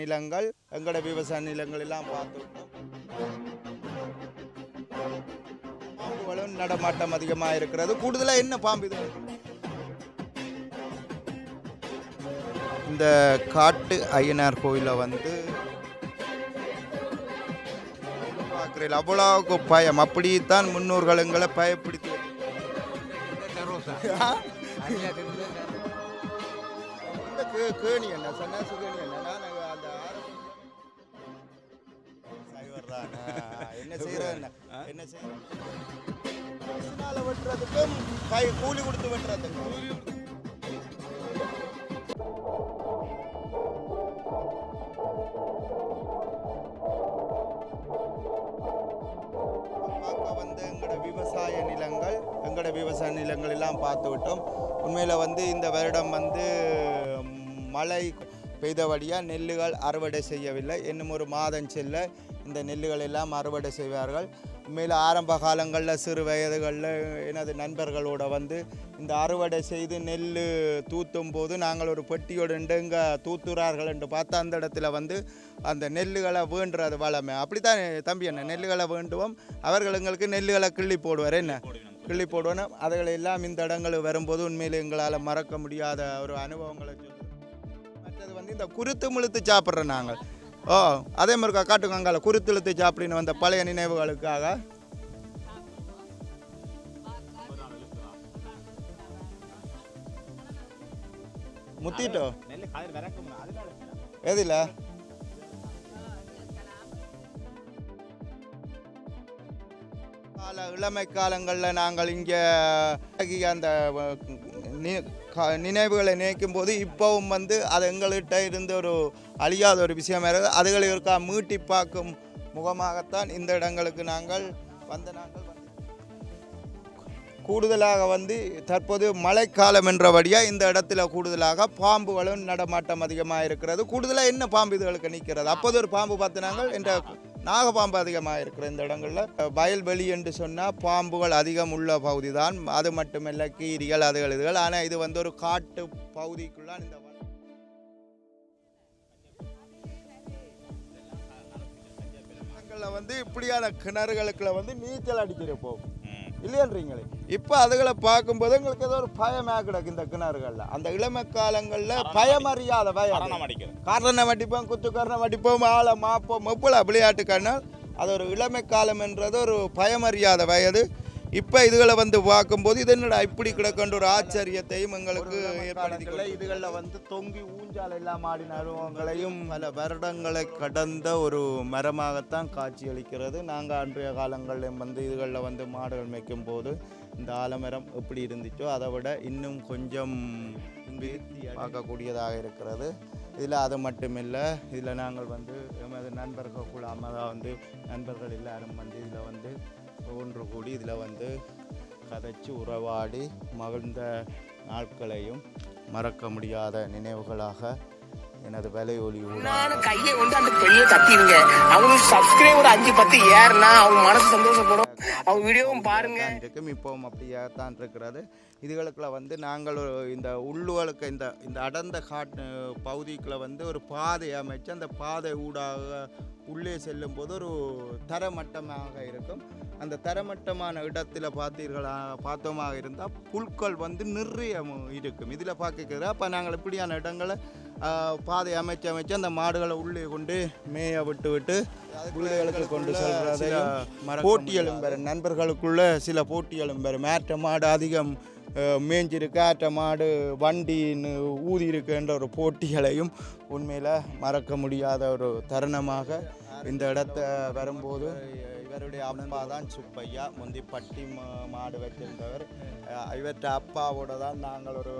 நிலங்கள் எங்களோட விவசாய நிலங்கள் எல்லாம் பார்த்துருக்கோம் பாம்புகளும் நடமாட்டம் அதிகமாக இருக்கிறது. கூடுதலாக என்ன பாம்பு இது? இந்த காட்டு ஐயனார் கோயிலில் வந்து பார்க்குறீங்க அவ்வளோவுக்கு பயம். அப்படித்தான் முன்னோர்கள் எங்களை பயப்படுத்தி கேணி என்ன? சன்னாசு கேணி என்ன? நான் ஆ, என்ன செய்யறது என்ன? இதனால வெட்டுறதுக்கும் கை கூலி கொடுத்து வெட்டுறதுக்கும். விவசாய நிலங்கள் எங்களோட விவசாய நிலங்கள் எல்லாம் பார்த்து விட்டோம். உண்மையில் வந்து இந்த வருடம் வந்து மழை பெய்தபடியாக நெல்லுகள் அறுவடை செய்யவில்லை. இன்னும் ஒரு மாதம் செல்ல இந்த நெல்லுகள் எல்லாம் அறுவடை செய்வார்கள். உண்மையில் ஆரம்ப காலங்களில் சிறு வயதுகளில் எனது நண்பர்களோட வந்து இந்த அறுவடை செய்து நெல் தூத்தும் போது நாங்கள் ஒரு பெட்டியோடு இங்கே தூத்துறார்கள் என்று பார்த்தா அந்த இடத்துல வந்து அந்த நெல்லுகளை வேண்டுறது வளமை. அப்படித்தான் தம்பி என்ன நெல்லுகளை வேண்டுவோம். அவர்கள் எங்களுக்கு நெல்லுகளை கிள்ளி போடுவார். என்ன? கிள்ளி போடுவோம் அதுகளை எல்லாம் இந்த இடங்கள் வரும்போது உண்மையில் எங்களால் மறக்க முடியாத ஒரு அனுபவங்களை சொல்லுது மற்றது வந்து இந்த குருத்து முழுத்து சாப்பிட்றோம் நாங்கள். ஓ அதே மாதிரி காட்டுக்காங்கால குருத்து இழுத்து சாப்பிடின்னு வந்த பழைய நினைவுகளுக்காக. முத்திட்டோ? எதில்? கால இளமை காலங்களில் நாங்கள் இங்கே அந்த நினைவுகளை நினைக்கும் போது இப்போவும் வந்து அது எங்கள்கிட்ட இருந்து ஒரு அழியாத ஒரு விஷயமா இருக்குது. அதுகளை இருக்கா மீட்டி பார்க்கும் முகமாகத்தான் இந்த இடங்களுக்கு நாங்கள் வந்த நாங்கள் கூடுதலாக வந்து தற்போது மழைக்காலம் என்றபடியாக இந்த இடத்துல கூடுதலாக பாம்புகளும் நடமாட்டம் அதிகமாக இருக்கிறது. கூடுதலாக என்ன பாம்பு இதுகளுக்கு நிற்கிறது? அப்போது ஒரு பாம்பு பார்த்து நாங்கள் என்ற நாகப்பாம்பு அதிகமாக இருக்கிற இந்த இடங்களில். வயல்வெளி என்று சொன்னால் பாம்புகள் அதிகம் உள்ள பகுதி தான் அது மட்டுமல்ல கீரிகள் அதுகள் இதுகள். ஆனால் இது வந்து ஒரு காட்டு பகுதிக்குள்ளான் இந்த வந்து இப்படியான கிணறுகளுக்குள்ள வந்து நீச்சல் அடிச்சிருப்போம் இல்லையன்றீங்களே? இப்போ அதுகளை பார்க்கும்போது எங்களுக்கு ஏதோ ஒரு பயமாக கிடக்கு இந்த கிணறுகள்ல. அந்த இளமை காலங்களில் பயமறியாத பயம் காரணம் வட்டிப்போம் குத்துக்காரணம் வட்டிப்போம் ஆளை மாப்போம் எப்பல விளையாட்டு கண்ணால் அது ஒரு இளமை காலம் என்றது ஒரு பயமறியாத வயது இப்போ இதுகளை வந்து பார்க்கும்போது இது என்னடா இப்படி கிடக்கின்ற ஒரு ஆச்சரியத்தையும் எங்களுக்கு ஏற்படுத்திக்கொள்ள இதுகளில் வந்து தொங்கி ஊஞ்சால் எல்லாம் ஆடின அனுபவங்களையும் பல வருடங்களை கடந்த ஒரு மரமாகத்தான் காட்சியளிக்கிறது. நாங்கள் அன்றைய காலங்களில் வந்து இதுகளில் வந்து மாடுகள் மேய்க்கும் போது இந்த ஆலமரம் எப்படி இருந்துச்சோ அதை விட இன்னும் கொஞ்சம் பார்க்கக்கூடியதாக இருக்கிறது. இதில் அது மட்டுமில்லை இதில் நாங்கள் வந்து எமது நண்பர்கள் கூட அம்மதாக வந்து நண்பர்கள் எல்லாரும் வந்து இதில் வந்து ஒன்று கூடி இதில் வந்து கதைச்சு உறவாடி மகிழ்ந்த நாட்களையும் மறக்க முடியாத நினைவுகளாக எனது விலை ஒளி கையை கொண்டு அந்த பெண்ணிய தட்டிடுங்க. அவங்களுக்கு சப்ஸ்கிரைபர் அஞ்சு பத்து ஏறுனா அவங்க மனசு சந்தோஷப்படும். அவங்க வீடியோவும் பாருங்க. இருக்கும் இப்போவும் அப்படியே தான் இருக்கிறது. இதுகளுக்குள்ள வந்து நாங்கள் இந்த உள்ளுகளுக்கு இந்த இந்த அடர்ந்த காட்டு பகுதிக்குள்ள வந்து ஒரு பாதை அமைச்சு அந்த பாதை ஊடாக உள்ளே செல்லும் போது ஒரு தரமட்டமாக இருக்கும். அந்த தரமட்டமான இடத்துல பார்த்தீர்களா பார்த்தோமாக இருந்தால் புல்கள் வந்து நிறைய இருக்கும். இதில் பார்க்க அப்போ நாங்கள் இப்படியான இடங்களை பாதை அமைச்சு அமைச்சு அந்த மாடுகளை உள்ளே கொண்டு மேய விட்டு விட்டு வீடுகளுக்கு கொண்டு செல்றதையும் போட்டிகளும் பெற நண்பர்களுக்குள்ள சில போட்டிகளும் பெற மேற்ற மாடு அதிகம் மேய்ஞ்சிருக்கு ஆற்ற மாடு வண்டின்னு ஊதி இருக்குன்ற ஒரு போட்டிகளையும் உண்மையில் மறக்க முடியாத ஒரு தருணமாக இந்த இடத்த வரும்போது இவருடைய அப்பா தான் சுப்பையா முந்தி பட்டி மா- மாடு வச்சிருந்தவர் அஹ், இவர்கிட்ட அப்பாவோட தான் நாங்கள் ஒரு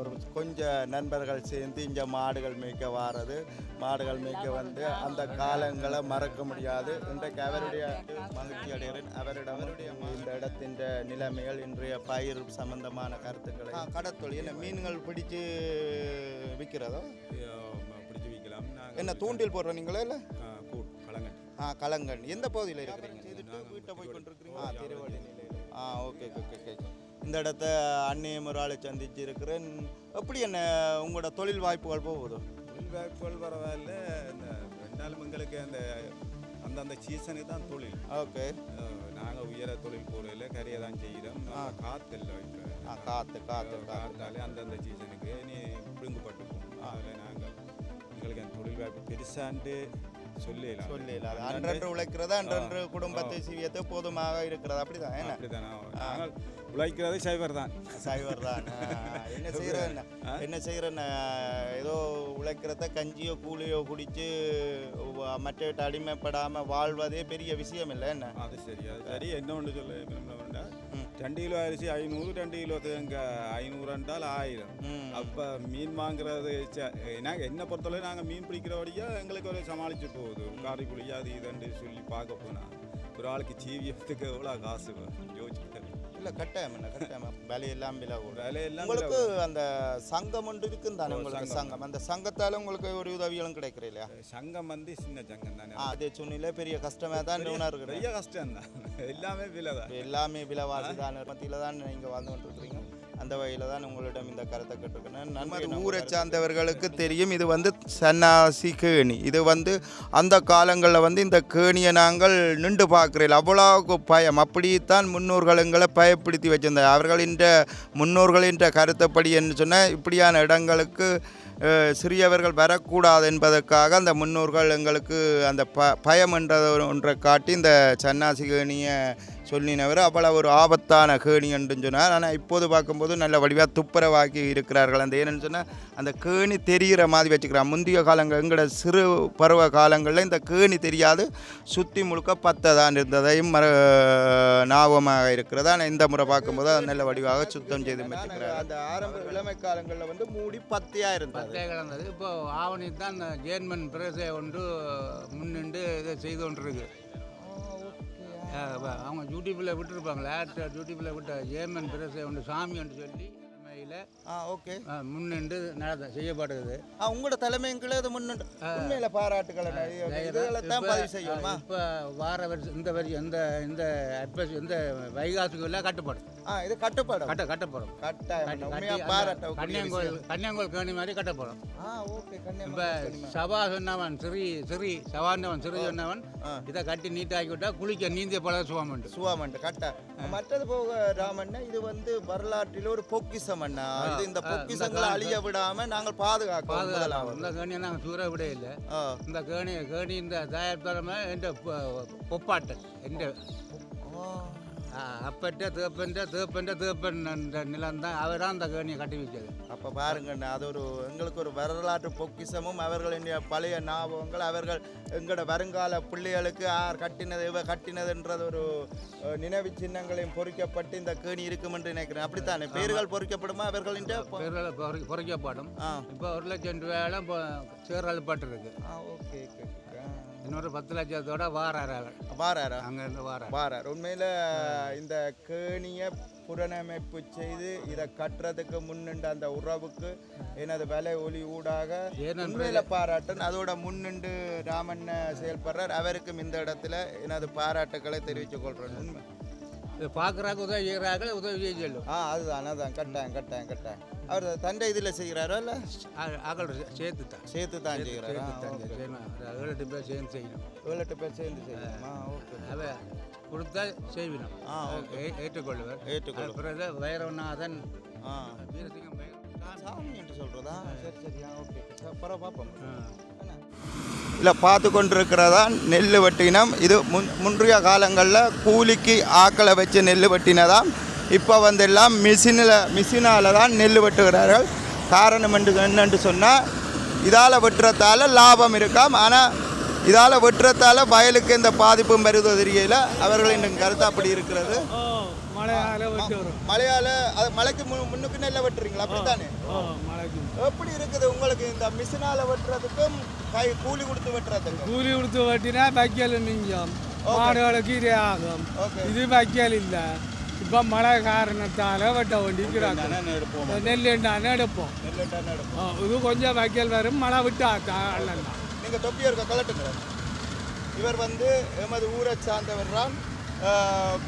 ஒரு கொஞ்சம் நண்பர்கள் சேர்ந்து இங்கே மாடுகள் மேய்க்க வாரது. மாடுகள் மேய்க்க வந்து அந்த காலங்களை மறக்க முடியாது. இன்றைக்கு அவருடைய மகிழ்ச்சி அடைகிறேன். அவரிடம் அவருடைய இந்த இடத்தின் நிலைமைகள் இன்றைய பயிர் சம்பந்தமான கருத்துக்களை. கடத்தொழில் என்ன மீன்கள் பிடிச்சு விற்கிறதோ பிடிச்சி விற்கலாம் என்ன தூண்டில் போடுற நீங்களே இல்லை? ஆ கலங்கன். எந்த பகுதியில் இருக்கிறீங்க? போய் திருவள்ளி. ஆ ஆ ஓகே ஓகே ஓகே இந்த இடத்த ஒரு ஆளை சந்திச்சு இருக்கிறேன் எப்படி என்ன உங்களோட தொழில் வாய்ப்புகள் போகுது? தொழில் வாய்ப்புகள் பரவாயில்ல. இந்த ரெண்டாலும் எங்களுக்கு அந்த அந்தந்த சீசனுக்கு தான் தொழில். ஓகே நாங்கள் உயர தொழில் போகிறதில்ல கரையை தான் செய்கிறோம் காற்று இல்லை இப்போ. ஆ காற்று காற்று காற்று காற்றாலே அந்தந்த சீசனுக்கு நீ பிடுங்குப்பட்டு போகும் அதில் நாங்கள் எங்களுக்கு அந்த தொழில் வாய்ப்பு பெருசாண்டு சொல்லலாம் சொல்லல அது அன்றன்று உழைக்கிறது அன்றன்று குடும்பத்தை சிவியத்தை போதுமாக இருக்கிறது? அப்படிதான். என்ன? உழைக்கிறது சைவர் தான் சைவர் தான் என்ன? செய்யறேன் என்ன ஏதோ உழைக்கிறத கஞ்சியோ கூலியோ குடிச்சு மற்றவற்றை அடிமைப்படாம வாழ்வதே பெரிய விஷயம் இல்லை. என்ன? அது சரி அது சரி. என்ன ஒன்று சொல்ல. ரெண்டு கிலோ அரிசி ஐநூறு ரெண்டு கிலோ தேங்க ஐநூறுன்றால் ஆயிரம் ம். அப்போ மீன் வாங்குறது நாங்கள் என்ன பொறுத்தவரை நாங்கள் மீன் பிடிக்கிறபடியா எங்களுக்கு ஒரு சமாளிச்சு போகுது காரி புளி அது இதுன்னு சொல்லி பார்க்க போனா ஒரு ஆளுக்கு ஜீவியத்துக்கு எவ்வளோ காசு? யோசிச்சு. இல்ல கட்டாயம் என்ன கட்டாயம். விலையெல்லாம் விலை கூட விலையெல்லாம் உங்களுக்கு அந்த சங்கம் ஒன்று இருக்கும் தானே உங்களுக்கு சங்கம். அந்த சங்கத்தால உங்களுக்கு ஒரு உதவிகளும் கிடைக்கிற இல்லையா? சங்கம் வந்து சின்ன சங்கம் தானே. அதே சொன்னில பெரிய கஷ்டமா தான் உணர்கிறேன் பெரிய கஷ்டம் தான் எல்லாமே விலை தான் எல்லாமே விலைவாசி தான் மத்தியில தான் நீங்க வாழ்ந்து கொண்டிருக்கிறீங்க. அந்த வகையில தான் உங்களிடம் இந்த கருத்தை கேட்டிருக்கேன். நமது ஊரை சார்ந்தவர்களுக்கு தெரியும் இது வந்து சன்னாசி கேணி. இது வந்து அந்த காலங்களில் வந்து இந்த கேணியை நாங்கள் நின்று பார்க்கிறோம் அவ்வளோ பயம். அப்படித்தான் முன்னோர்கள் எங்களை பயப்படுத்தி வச்சிருந்தார். அவர்களின் முன்னோர்களின் கருத்தைப்படி என்று சொன்னால் இப்படியான இடங்களுக்கு சிறியவர்கள் வரக்கூடாது என்பதற்காக அந்த முன்னோர்கள் எங்களுக்கு அந்த ப பயம் என்ற ஒன்றை காட்டி இந்த சன்னாசி கேணியை சொல்லினவர். அவ்வளவு ஒரு ஆபத்தான கேணி என்று சொன்னார். ஆனால் இப்போது பார்க்கும்போது நல்ல வடிவாக துப்புரவாக்கி இருக்கிறார்கள். அந்த ஏன்னு சொன்னால் அந்த கேணி தெரிகிற மாதிரி வச்சுக்கிறான் முந்தைய காலங்கள் எங்களோட சிறு பருவ காலங்களில் இந்த கேணி தெரியாது. சுற்றி முழுக்க பத்தை தான் இருந்ததையும் மர ஞாபகமாக இருக்கிறது. ஆனால் இந்த முறை பார்க்கும்போது அது நல்ல வடிவாக சுத்தம் செய்து வச்சுக்கிறார். அந்த ஆரம்ப இளமை காலங்களில் வந்து மூடி பத்தியாக இருந்தது. கிடந்தது. இப்போ ஆவணி தான் இந்த ஜேர்மன் பிரசை ஒன்று முன்னின்று இதை செய்து கொண்டிருக்கு. அவங்க யூடியூப்பில் விட்டுருப்பாங்களே யூடியூப்பில் விட்ட ஜேர்மன் பிரசை ஒன்று சாமி ஒன்று சொல்லி. தலைமையில் ஆ ஓகே. முன்னின்று நடந்த செய்யப்படுகிறது ஆ உங்களோட தலைமைங்களே அது முன்னிட்டு உண்மையில பாராட்டுகள் இதுகளை தான் பதிவு செய்யணுமா? இப்போ வார வருஷம் இந்த வருஷம் இந்த இந்த அட்வஸ் இந்த வைகாசிக்கு எல்லாம் கட்டுப்படும். ஆ இது கட்டுப்பாடு கட்ட கட்டப்படும். கட்டாயம். கட்டி- உண்மையா கட்டி பாராட்ட அந்த கன்னியாங்கோல் கன்னியாங்கோல் கேணி மாதிரி கட்டப்படும். ஆ ஓகே. இப்போ சபா சொன்னவன் சிறி சிறி சவாந்தவன் சிறி சொன்னவன். இதை கட்டி நீட்டாக்கி விட்டா குளிக்க நீந்திய பழக சுவாமண்டு சுவாமண்ட் கட்டா மற்றது போக ராமண்ணா இது வந்து வரலாற்றில் ஒரு பொக்கிஷம் அண்ணா இது இந்த இந்த அழிய விடாம நாங்கள் முதலாவது. இந்த கேணியை நாங்கள் சூற விட இல்லை. இந்த கேணி கேணி இந்த தயார் தரமே எந்த பொப்பாட்டு எந்த அப்பட்ட தேப்பன்ற தேப்பன்ற தேப்பன் என்ற நிலம் தான் அவர் தான் அந்த கேணியை கட்டி வச்சது அப்ப பாருங்கண்ணா அது ஒரு எங்களுக்கு ஒரு வரலாற்று பொக்கிஷமும் அவர்களின் பழைய ஞாபகங்கள் அவர்கள் எங்களோட வருங்கால பிள்ளைகளுக்கு யார் கட்டினது இவ கட்டினதுன்றது ஒரு நினைவு சின்னங்களையும் பொறிக்கப்பட்டு இந்த கேணி இருக்கும் என்று நினைக்கிறேன். அப்படித்தானே? பேர்கள் பொறிக்கப்படுமா அவர்களின் பேரில் குறைக்கப்படும் ஆ. இப்போ ஒரு லட்சம் ரூபாயெல்லாம் இப்போ சேரல்பட்டுருக்கு ஆ ஓகே ஓகே. இன்னொரு பத்து லட்சத்தோட வாராரு வாராரா? அங்கேருந்து வாரார். வாரார். உண்மையில் இந்த கேணியை புனரமைப்பு செய்து இதை கட்டுறதுக்கு முன்னின்ற அந்த உறவுக்கு எனது விலை ஒளி ஊடாக உண்மையில பாராட்டன் அதோட முன்னின்று ராமன் செயல்படுறார். அவருக்கும் இந்த இடத்துல எனது பாராட்டுக்களை தெரிவித்துக் கொள்றேன். உண்மை. பார்க்குறாங்க உதவி செய்கிறார்கள் உதவி செய்ய சொல்லும். ஆ அதுதான் அதான் கட்டாயம் கட்டாயம் கட்டாயம். அவர் தண்டை இதில் செய்கிறாரோ இல்லை? ஆக்கள் சேர்த்து தான். சேர்த்து தான் செய்கிறாரா? ஏழு எட்டு பேர் சேர்ந்து செய்யணும். ஏழு எட்டு பேர் சேர்ந்து செய்யணுமா. ஓகே அவ கொடுத்தா செய்வினோம். ஆ ஏ- ஏற்றுக்கொள்வர். ஏற்றுக்கொள்ளும் அது பிறகு வைரவநாதன் ஆ. வீரசிங்கம் சாமி. என்று சொல்கிறதா சரி சரி ஆ ஓகே. பரவ பார்ப்போம் ஆ. இல்லை பார்த்து கொண்டிருக்கிறதா? நெல் வெட்டினம். இது முன் முன்றைய காலங்களில் கூலிக்கு ஆக்களை வச்சு நெல் வெட்டினதாம் இப்போ வந்து எல்லாம் மிஷினில் மிஷினால் தான் நெல் வெட்டுகிறார்கள். காரணம் என்று என்னென்று சொன்னால் இதால் வெட்டுறதால லாபம் இருக்காம். ஆனால் இதால் வெட்டுறதால வயலுக்கு எந்த பாதிப்பும் வருவது தெரியல அவர்களின் கருத்து அப்படி இருக்கிறது மழையால் அது மழைக்கு மு முன்னுக்கு நெல்லை வெட்டுறீங்களா? அப்படித்தானே? எப்படி இருக்குது உங்களுக்கு இந்த மிஷினால் வெட்டுறதுக்கும் கை கூலி கொடுத்து வெட்டுறதுக்கும்? கூலி கொடுத்து வெட்டினா வைக்கல் மிஞ்சம். மாடுகளுக்கு இதே ஆகும். இது வைக்கல் இல்லை. இப்போ மழை காரணத்தால் வெட்ட வேண்டிக்கிறாங்க நெல் எண்ணான்னு எடுப்போம். இது கொஞ்சம் வைக்கல் வரும் மழை விட்டு அல்ல நீங்க தொப்பி இருக்க கலட்டுங்க இவர் வந்து எமது ஊரை சார்ந்தவர் தான்.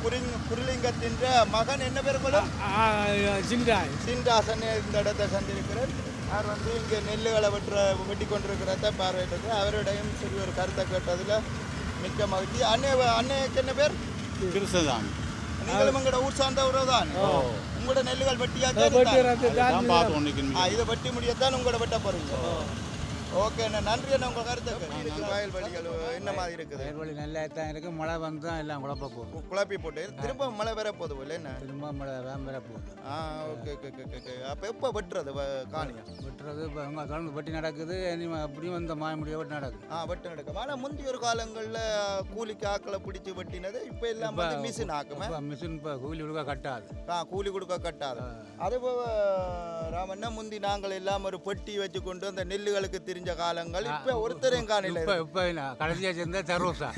குரிங் குருலிங்கத்தின் மகன் என்ன பேர் கூட சிந்தாய் சீன்தாசன் இந்த இடத்தை சந்திருக்கிறார். அவர் வந்து இங்கே நெல்லுகளை வெட்டுற வெட்டி கொண்டிருக்கிறத பார்வையிட்டது. அவரிடையும் சரி ஒரு கருத்தை கேட்டதில் மிக்க மகிழ்ச்சி. அண்ணே அண்ணைக்கு என்ன பேர்? கிருஷ்ணதான். நீங்களும் உங்களோட ஊர் சார்ந்தவரோ தான் உங்களோட நெல்லுகள் வெட்டியாச்சா இதை வெட்டி முடியத்தான் உங்களோட வெட்ட போறீங்க. ஓகே அண்ணா நன்றி அண்ணா உங்கள் கருத்துக்கு வயல்வெளிகள் என்ன மாதிரி இருக்குது? வயல்வெளி நல்லா தான் இருக்குது மழை வந்து தான் எல்லாம் குழப்ப போகுது. கு- குழப்பி போட்டு. திரும்ப மழை வேற போகுது இல்லை என்ன? திரும்ப மழை வேம்பர போகுது. ஆ ஓகே ஓகே ஓகே ஓகே அப்போ எப்போ வெட்டுறது வ- காணியா? வெட்டுறது இப்போ அவங்க தொடர்ந்து வெட்டி நடக்குது. அப்படியும் இந்த மாய முடிய வெட்டி நடக்குது. ஆ வெட்டு நடக்கும். ஆனால் முந்தைய ஒரு காலங்களில் கூலிக்கு ஆக்களை பிடிச்சி வெட்டினது இப்போ எல்லாம் வந்து மிஷின் ஆக்குமே? மிஷின் இப்போ கூலி கொடுக்க கட்டாது. ஆ கூலி கொடுக்க கட்டாது. அது போக ராமண்ணா முந்தி நாங்கள் எல்லாம் ஒரு பெட்டி வச்சு கொண்டு அந்த நெல்லுகளுக்கு தெரிஞ்ச காலங்கள் இப்போ ஒருத்தரையும் காணல இப்போ இப்போ கடைசியாக சேர்ந்தா சரோசா.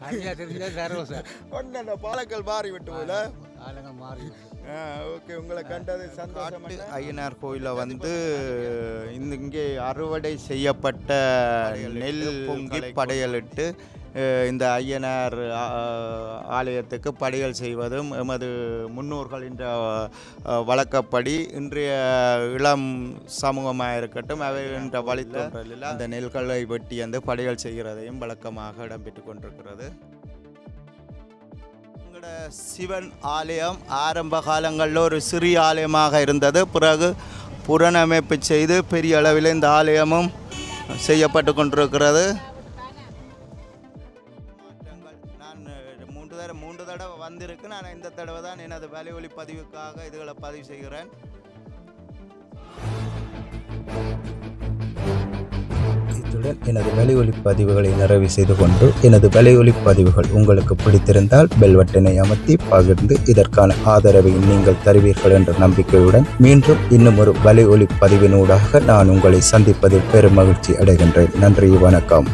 கடைசியாக தெரிஞ்சா சரோசா. ஒன்னு பாலக்கல் மாறி விட்டு போல காலங்கள் மாறி ஓகே உங்களை கண்டது சந்தோஷம் ஐயனார் கோயிலில் வந்து இந்த இங்கே அறுவடை செய்யப்பட்ட நெல் பொங்கி படையலிட்டு இந்த ஐயனார் ஆலயத்துக்கு படையல் செய்வதும் எமது முன்னோர்களின் அஹ், வழக்கப்படி இன்றைய இளம் சமூகமாக இருக்கட்டும் அவை என்ற வழித்தோன்றலில் அந்த நெல்களை வெட்டி வந்து படையல் செய்கிறதையும் வழக்கமாக இடம்பெற்று கொண்டிருக்கிறது. எங்களோட சிவன் ஆலயம் ஆரம்ப காலங்களில் ஒரு சிறிய ஆலயமாக இருந்தது. பிறகு புனரமைப்பு செய்து பெரிய அளவில் இந்த ஆலயமும் செய்யப்பட்டு கொண்டிருக்கிறது. தடவை தான் எனது வேலை ஒளி பதிவுக்காக இதுகளை பதிவு செய்கிறேன். இத்துடன் எனது வலை பதிவுகளை நிறைவு செய்து கொண்டு எனது வலை பதிவுகள் உங்களுக்கு பிடித்திருந்தால் பெல்வட்டனை அமர்த்தி பகிர்ந்து இதற்கான ஆதரவை நீங்கள் தருவீர்கள் என்ற நம்பிக்கையுடன் மீண்டும் இன்னும் ஒரு வலை பதிவினூடாக நான் உங்களை சந்திப்பதில் பெரும் மகிழ்ச்சி அடைகின்றேன். நன்றி வணக்கம்.